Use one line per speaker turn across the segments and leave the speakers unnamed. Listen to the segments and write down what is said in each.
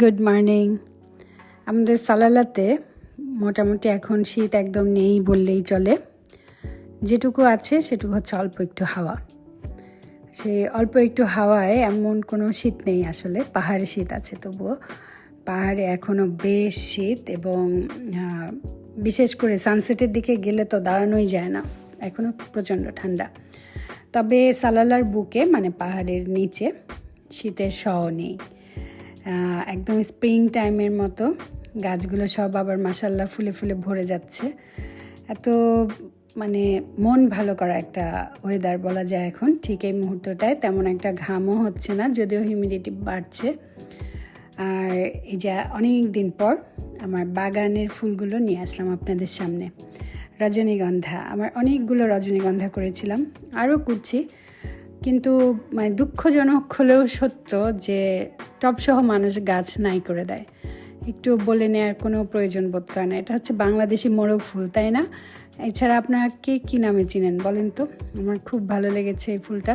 Good morning আমাদের সালালাতে মোটামুটি এখন শীত একদম নেই বললেই চলে। যেটুকু আছে সেটুকু হচ্ছে অল্প একটু হাওয়া। সেই অল্প একটু হাওয়ায় এমন কোনো শীত নেই আসলে, পাহাড়ে শীত আছে তবুও। পাহাড়ে এখনও বেশ শীত এবং বিশেষ করে সানসেটের দিকে গেলে তো দাঁড়ানোই যায় না এখনও প্রচণ্ড ঠান্ডা। তবে সালালার বুকে মানে পাহাড়ের নিচে, শীতের শও নেই। একদম স্প্রিং টাইমের মতো গাছগুলো সব আবার মাসাল্লাহ ফুলে ফুলে ভরে যাচ্ছে। এত মানে মন ভালো করা একটা ওয়েদার বলা যায় এখন। ঠিক এই মুহূর্তটায় তেমন একটা ঘামও হচ্ছে না, যদিও হিউমিডিটি বাড়ছে। আর এই যে অনেক দিন পর আমার বাগানের ফুলগুলো নিয়ে আসলাম আপনাদের সামনে। রজনীগন্ধা, আমার অনেকগুলো রজনীগন্ধা করেছিলাম, আরও করছি। কিন্তু মানে দুঃখজনক হলেও সত্য যে টপসহ মানুষ গাছ নাই করে দেয়। একটু বলে নেওয়ার কোনো প্রয়োজন বোধ করে না। এটা হচ্ছে বাংলাদেশি মোরগ ফুল, তাই না? এছাড়া আপনারা কে কী নামে চিনেন বলেন তো? আমার খুব ভালো লেগেছে এই ফুলটা।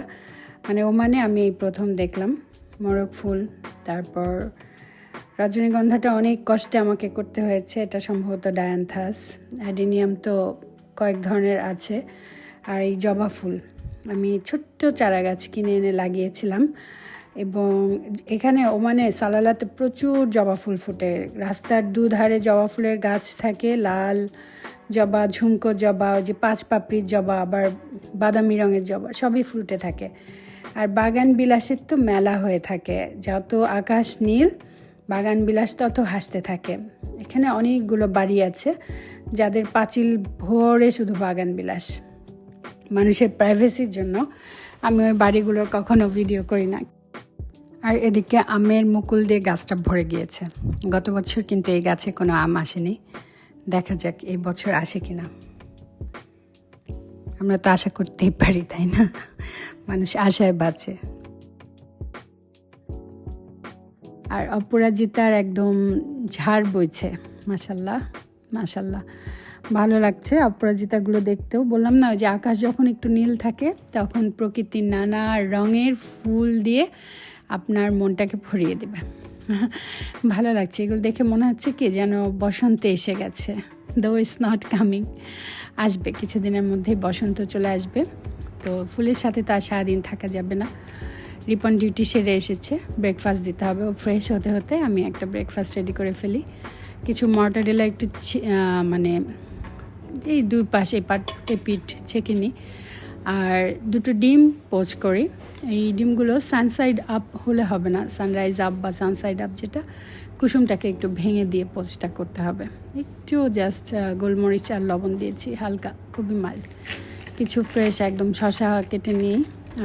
মানে ওমানে আমি এই প্রথম দেখলাম মোরগ ফুল। তারপর রজনীগন্ধাটা অনেক কষ্টে আমাকে করতে হয়েছে। এটা সম্ভবত ডায়ান্থাস। অ্যাডিনিয়াম তো কয়েক ধরনের আছে। আর এই জবা ফুল। আমি ছোট্ট চারা গাছ কিনে এনে লাগিয়েছিলাম। এবং এখানে ওমানে সালালাতে প্রচুর জবা ফুল ফুটে। রাস্তার দুধারে জবা ফুলের গাছ থাকে, লাল জবা, ঝুমকো জবা যে পাঁচ পাপড়ির জবা, আবার বাদামি রঙের জবা, সবই ফুটে থাকে। আর বাগান বিলাসের তো মেলা হয়ে থাকে। যত আকাশ নীল, বাগান বিলাস তত হাসতে থাকে। এখানে অনেকগুলো বাড়ি আছে, যাদের পাঁচিল ভরে শুধু বাগান বিলাস। মানুষের প্রাইভেসির জন্য আমি ওই বাড়িগুলোর কখনো ভিডিও করি না। আর এদিকে আমের মুকুল দিয়ে গাছটা ভরে গিয়েছে। গত বছর কিন্তু এই গাছে কোনো আম আসেনি। দেখা যাক এই বছর আসে কি না আমরা তো আশা করতেই পারি, তাই না? মানুষ আশায় বাঁচে। আর অপরাজিতার একদম ঝাড় বইছে। মাসাল্লাহ মাসাল্লাহ ভালো লাগছে অপরাজিতাগুলো দেখতেও। বললাম না যে আকাশ যখন একটু নীল থাকে, তখন প্রকৃতির নানা রঙের ফুল দিয়ে আপনার মনটাকে ভরিয়ে দেবে। ভালো লাগছে। এগুলো দেখে মনে হচ্ছে কি যেন বসন্ত এসে গেছে। দো ইটস নট কামিং আসবে। কিছুদিনের মধ্যেই বসন্ত চলে আসবে। তো ফুলের সাথে তো আর সারাদিন থাকা যাবে না। রিপন ডিউটি সেরে এসেছে। ব্রেকফাস্ট দিতে হবে। ও ফ্রেশ হতে হতে আমি একটা ব্রেকফাস্ট রেডি করে ফেলি। কিছু মর্টাডেলা একটু মানে এই দুই পাশে এপাট এপিট ছেঁকে নিই। আর দুটো ডিম পোচ করি। এই ডিমগুলো সানসাইড আপ হলে হবে না, সানরাইজ আপ বা সানসাইড আপ যেটা, কুসুমটাকে একটু ভেঙে দিয়ে পোচটা করতে হবে। একটু জাস্ট গোলমরিচ আর লবণ দিয়েছি, হালকা, খুবই মাল কিছু ফ্রেশ একদম শশা কেটে নিই।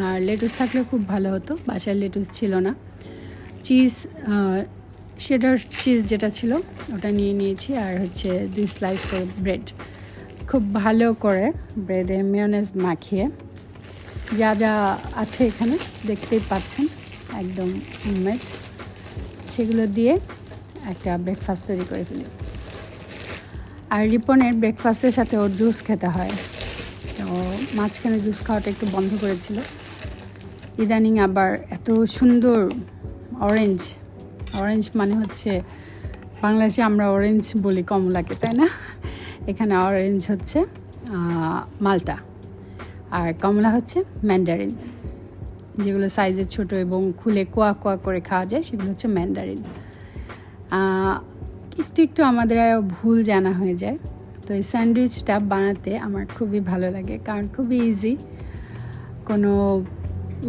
আর লেটুস থাকলে খুব ভালো হতো, বাসায় লেটুস ছিল না। চিজ সেটার চিজ যেটা ছিল, ওটা নিয়ে নিয়েছি। আর হচ্ছে দুই স্লাইস করে ব্রেড খুব ভালো করে ব্রেডে মেয়নেজ মাখিয়ে যা যা আছে এখানে দেখতেই পাচ্ছেন, একদম হোমমেড সেগুলো দিয়ে একটা ব্রেকফাস্ট তৈরি করে ফেলি। আর রিপনের ব্রেকফাস্টের সাথে ওর জুস খেতে হয়। তো মাঝখানে জুস খাওয়াটা একটু বন্ধ করেছিল। ইদানিং আবার এত সুন্দর অরেঞ্জ অরেঞ্জ মানে হচ্ছে বাংলাদেশে আমরা অরেঞ্জ বলি কমলাকে, তাই না? এখানে অরেঞ্জ হচ্ছে মালটা। আর কমলা হচ্ছে ম্যান্ডারিন যেগুলো সাইজে ছোট এবং খুলে কোয়া কোয়া করে খাওয়া যায়, সেগুলো হচ্ছে ম্যান্ডারিন একটু একটু আমাদের ভুল জানা হয়ে যায়। তো এই স্যান্ডউইচটা বানাতে আমার খুবই ভালো লাগে, কারণ খুবই ইজি কোনো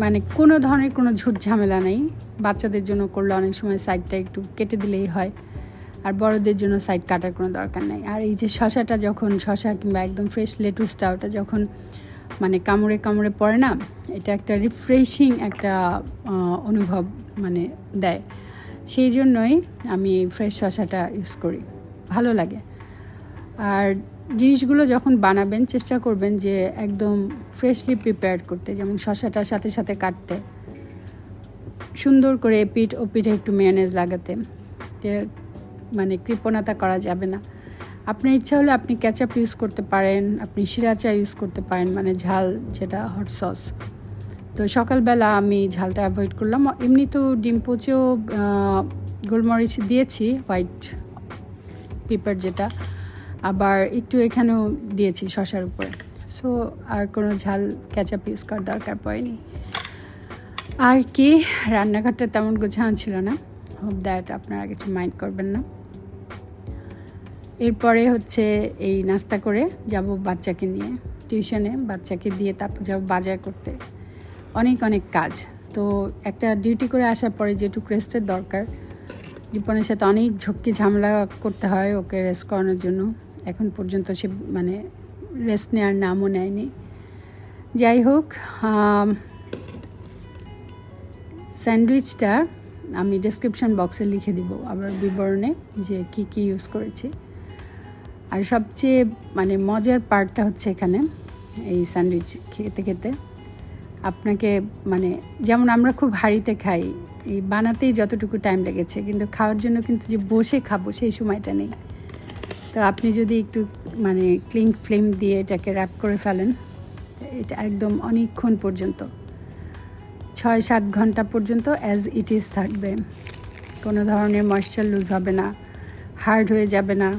মানে কোনো ধরনের কোনো ঝুট ঝামেলা নেই। বাচ্চাদের জন্য করলে অনেক সময় সাইডটা একটু কেটে দিলেই হয়। আর বড়দের জন্য সাইড কাটার কোনো দরকার নেই। আর এই যে শশাটা যখন, শশা কিংবা একদম ফ্রেশ লেটুসটা ওটা যখন মানে কামড়ে কামড়ে পড়ে না, এটা একটা রিফ্রেশিং একটা অনুভব মানে দেয়। সেই জন্যই আমি ফ্রেশ শশাটা ইউজ করি। ভালো লাগে। আর জিনিসগুলো যখন বানাবেন, চেষ্টা করবেন যে একদম ফ্রেশলি প্রিপেয়ার করতে, যেমন শশাটার সাথে সাথে কাটতে। সুন্দর করে পিঠ ও পিঠে একটু মেয়নেজ লাগাতে। মানে কৃপণতা করা যাবে না। আপনার ইচ্ছা হলে আপনি ক্যাচাপ ইউজ করতে পারেন, আপনি সিরাচা ইউজ করতে পারেন মানে ঝাল যেটা হট সস তো সকালবেলা আমি ঝালটা অ্যাভয়েড করলাম। এমনি তো ডিম পচেও গোলমরিচ দিয়েছি হোয়াইট পেপার যেটা। আবার একটু এখানেও দিয়েছি শশার উপরে। সো আর কোনো ঝাল ক্যাচাপ ইউজ করার দরকার পড়েনি। আর কি? রান্নাঘরটা তেমন গোছানো ছিল না। হোপ দ্যাট আপনারা কিছু মাইন্ড করবেন না। এরপরে হচ্ছে এই নাস্তা করে যাব বাচ্চাকে নিয়ে। টিউশনে বাচ্চাকে দিয়ে তারপর যাব বাজার করতে। অনেক অনেক কাজ। তো একটা ডিউটি করে আসার পরে যেটুকু রেস্টের দরকার, রিপনের সাথে অনেক ঝক্কি ঝামেলা করতে হয় ওকে রেস্ট করানোর জন্য। এখন পর্যন্ত সে মানে রেস্ট নেওয়ার নামও নেয়নি। যাই হোক স্যান্ডউইচটা আমি ডেসক্রিপশন বক্সে লিখে দিব আবার বিবরণে যে কি কি ইউজ করেছি। আর সবচেয়ে মানে মজার পার্টটা হচ্ছে এখানে, এই স্যান্ডউইচ খেতে খেতে। আপনাকে মানে যেমন আমরা খুব হাঁড়িতে খাই, এই বানাতেই যতটুকু টাইম লেগেছে, কিন্তু খাওয়ার জন্য কিন্তু যে বসে খাব সেই সময়টা নেই। তো আপনি যদি একটু মানে ক্লিং ফ্লেম দিয়ে এটাকে র্যাপ করে ফেলেন, এটা একদম অনেকক্ষণ পর্যন্ত। ছয় সাত ঘণ্টা পর্যন্ত অ্যাজ ইট ইজ থাকবে। কোনো ধরনের ময়েশ্চার লুজ হবে না। হার্ড হয়ে যাবে না।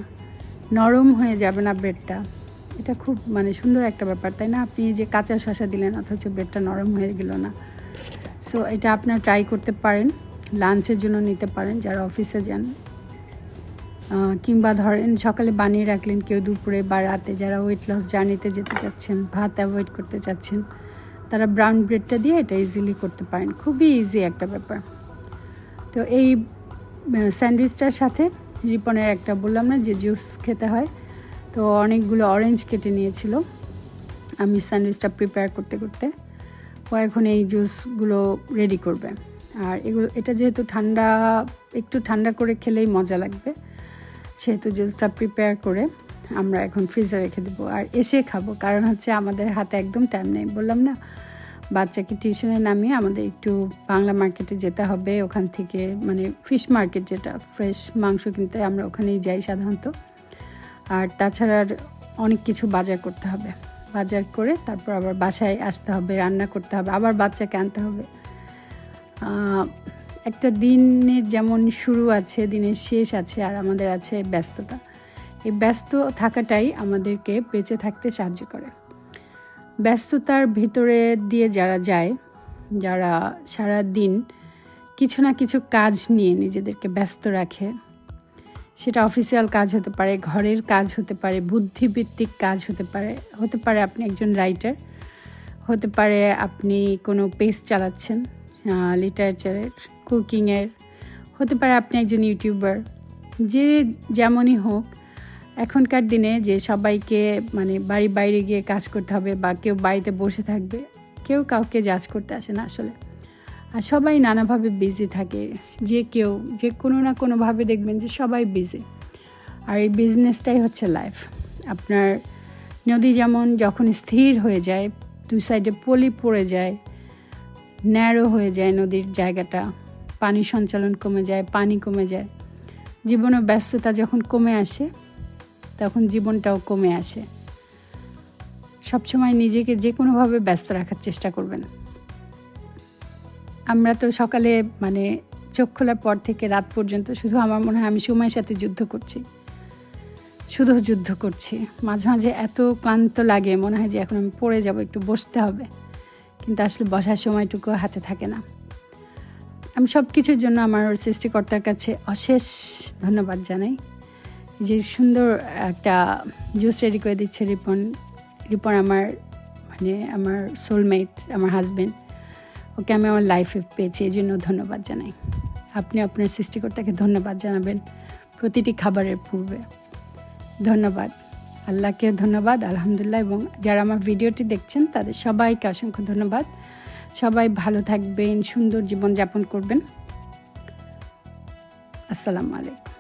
নরম হয়ে যাবে না ব্রেডটা। এটা খুব মানে সুন্দর একটা ব্যাপার, তাই না? আপনি যে কাঁচা শশা দিলেন, অথচ ব্রেডটা নরম হয়ে গেল না। সো এটা আপনার ট্রাই করতে পারেন। লাঞ্চের জন্য নিতে পারেন, যারা অফিসে যান। কিংবা ধরেন সকালে বানিয়ে রাখলেন কেউ দুপুরে বা রাতে, যারা ওয়েট লস জার্নিতে যেতে চাচ্ছেন, ভাত অ্যাভয়েড করতে চাচ্ছেন তারা ব্রাউন ব্রেডটা দিয়ে এটা ইজিলি করতে পারেন। খুবই ইজি একটা ব্যাপার। তো এই স্যান্ডউইচটার সাথে রিপনের একটা বললাম না যে জুস খেতে হয়। তো অনেকগুলো অরেঞ্জ কেটে নিয়েছিল। আমি স্যান্ডউইচটা প্রিপেয়ার করতে করতে ও এখন এই জুসগুলো রেডি করবে। আর এগুলো, এটা যেহেতু ঠান্ডা, একটু ঠান্ডা করে খেলেই মজা লাগবে। সেহেতু জুসটা প্রিপেয়ার করে আমরা এখন ফ্রিজে রেখে দেবো আর এসে খাব। কারণ হচ্ছে আমাদের হাতে একদম টাইম নেই। বললাম না, বাচ্চাকে টিউশনে নামিয়ে আমাদের একটু বাংলা মার্কেটে যেতে হবে। ওখান থেকে মানে ফিশ মার্কেট যেটা ফ্রেশ মাংস কিনতে আমরা ওখানেই যাই সাধারণত। আর তাছাড়া অনেক কিছু বাজার করতে হবে। বাজার করে তারপর আবার বাসায় আসতে হবে, রান্না করতে হবে, আবার বাচ্চাকে আনতে হবে। একটা দিনের যেমন শুরু আছে, দিনের শেষ আছে, আর আমাদের আছে ব্যস্ততা। এই ব্যস্ত থাকাটাই আমাদেরকে বেঁচে থাকতে সাহায্য করে। ব্যস্ততার ভিতরে দিয়ে যারা যায়, যারা সারা দিন কিছু না কিছু কাজ নিয়ে নিজেদেরকে ব্যস্ত রাখে, সেটা অফিসিয়াল কাজ হতে পারে, ঘরের কাজ হতে পারে বুদ্ধিভিত্তিক কাজ হতে পারে হতে পারে আপনি একজন রাইটার, হতে পারে আপনি কোনো পেজ চালাচ্ছেন লিটারেচারের, কুকিংয়ের, হতে পারে আপনি একজন ইউটিউবার, যে যেমনই হোক এখনকার দিনে যে সবাইকে মানে বাড়ি বাইরে গিয়ে কাজ করতে হবে বা কেউ বাড়িতে বসে থাকবে, কেউ কাউকে জাজ করতে আসে না আসলে। আর সবাই নানাভাবে বিজি থাকে। যে কেউ, যে কোনো না কোনোভাবে দেখবেন যে সবাই বিজি আর এই বিজনেসটাই হচ্ছে লাইফ আপনার নদী যেমন যখন স্থির হয়ে যায়, দুই সাইডে পলি পড়ে যায় ন্যারো হয়ে যায় নদীর জায়গাটা, পানি সঞ্চালন কমে যায়, পানি কমে যায়। জীবনের ব্যস্ততা যখন কমে আসে তখন জীবনটাও কমে আসে। সবসময় নিজেকে যে কোনোভাবে ব্যস্ত রাখার চেষ্টা করবেন। আমরা তো সকালে মানে চোখ খোলার পর থেকে রাত পর্যন্ত শুধু আমার মনে হয় আমি সময়ের সাথে যুদ্ধ করছি। শুধু যুদ্ধ করছি। মাঝে মাঝে এত ক্লান্ত লাগে, মনে হয় যে এখন আমি পড়ে যাব, একটু বসতে হবে। কিন্তু আসলে বসার সময়টুকু হাতে থাকে না। আমি সব কিছুর জন্য আমার সৃষ্টিকর্তার কাছে অশেষ ধন্যবাদ জানাই। যে সুন্দর একটা জুস রেডি করে দিচ্ছে রিপন। রিপন আমার মানে আমার সোলমেট আমার হাজবেন্ড ওকে আমি আমার লাইফে পেয়েছি, এই জন্য ধন্যবাদ জানাই। আপনি আপনার সৃষ্টিকর্তাকে ধন্যবাদ জানাবেন প্রতিটি খাবারের পূর্বে। ধন্যবাদ। আল্লাহকে ধন্যবাদ, আলহামদুলিল্লাহ। এবং যারা আমার ভিডিওটি দেখছেন, তাদের সবাইকে অসংখ্য ধন্যবাদ। সবাই ভালো থাকবেন, সুন্দর জীবনযাপন করবেন। আসসালামু আলাইকুম।